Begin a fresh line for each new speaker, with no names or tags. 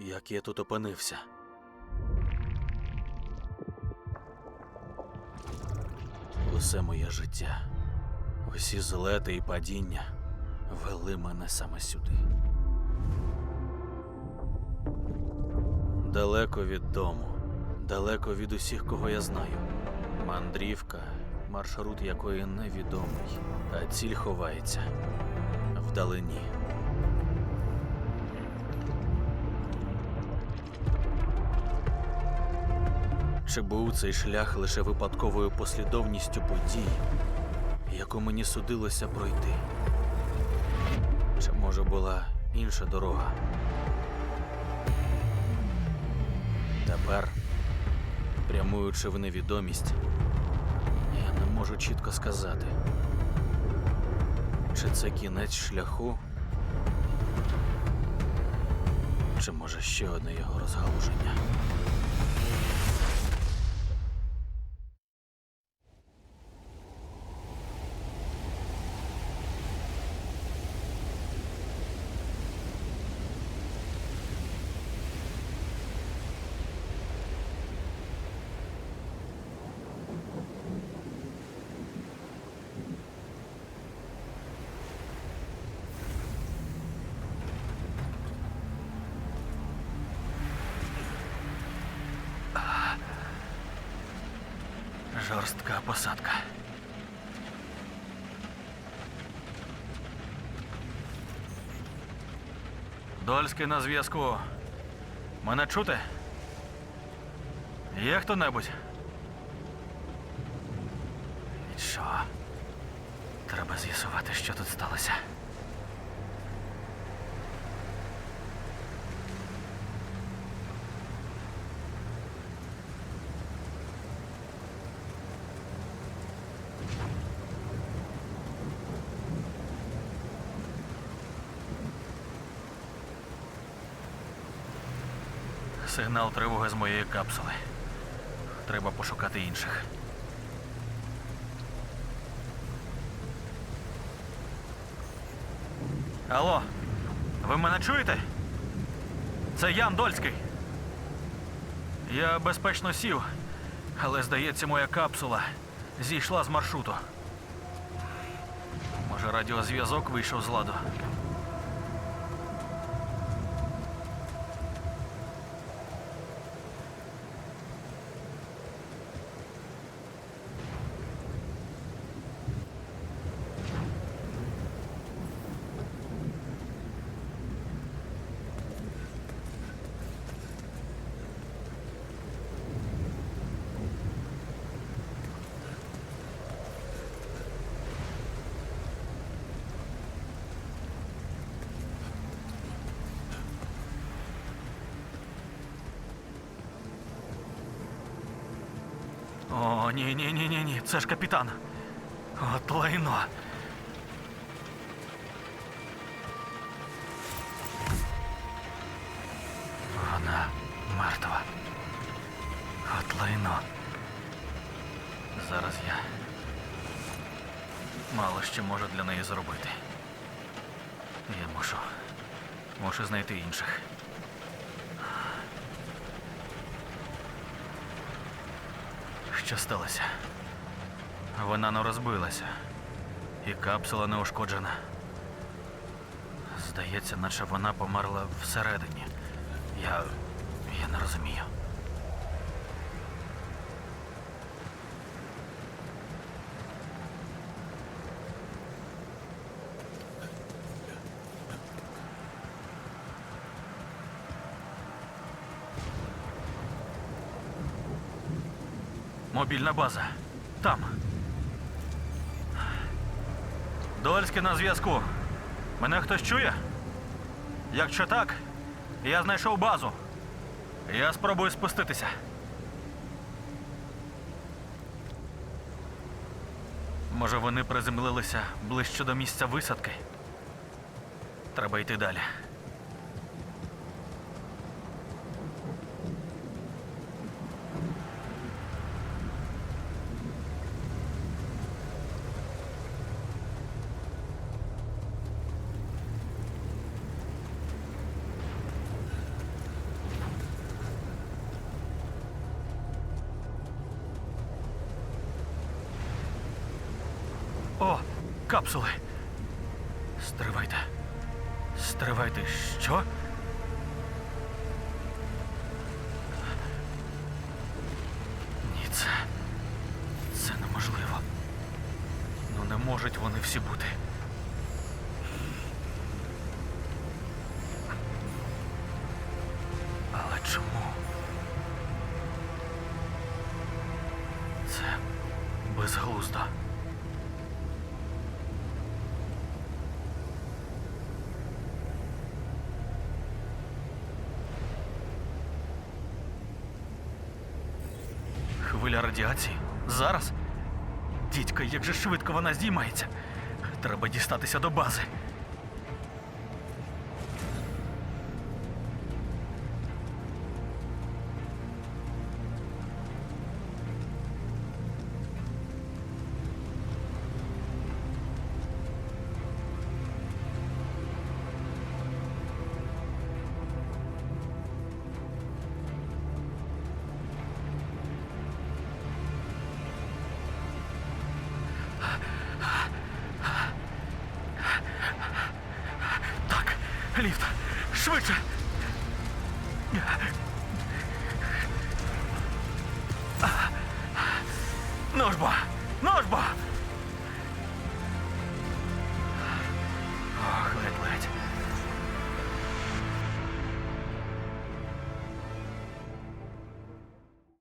Як я тут опинився? Усе моє життя, усі злети і падіння вели мене саме сюди. Далеко від дому, далеко від усіх, кого я знаю. Мандрівка, маршрут якої невідомий, а ціль ховається вдалині. Чи був цей шлях лише випадковою послідовністю подій, яку мені судилося пройти? Чи може була інша дорога? Тепер, прямуючи в невідомість, я не можу чітко сказати, чи це кінець шляху, чи може ще одне його розгалуження. Жорстка посадка. Дольський на зв'язку. Мене чути? Є хто-небудь? Що? Треба з'ясувати, що тут сталося. Сигнал тривоги з моєї капсули. Треба пошукати інших. Алло, ви мене чуєте? Це Ян Дольський. Я безпечно сів, але здається, моя капсула зійшла з маршруту. Може, радіозв'язок вийшов з ладу. Ні, ні, ні, ні, ні, це ж капітан. От лайно. Вона мертва. От лайно. Зараз я мало що можу для неї зробити. Я мушу. Мушу знайти інших. Що сталося? Вона не розбилася, і капсула не ушкоджена. Здається, наче вона померла всередині. Я. я не розумію. Мобільна база. Там. Дольський на зв'язку. Мене хтось чує? Якщо так, я знайшов базу. Я спробую спуститися. Може, вони приземлилися ближче до місця висадки? Треба йти далі. О, капсули. Стривайте. Стривайте, що? Ні, це. Це неможливо. Ну не можуть вони всі бути. Але чому? Це безглуздо. Хвиля радіації? Зараз? Дідька, як же швидко вона здіймається. Треба дістатися до бази. Ліфт. Швидше. Ну.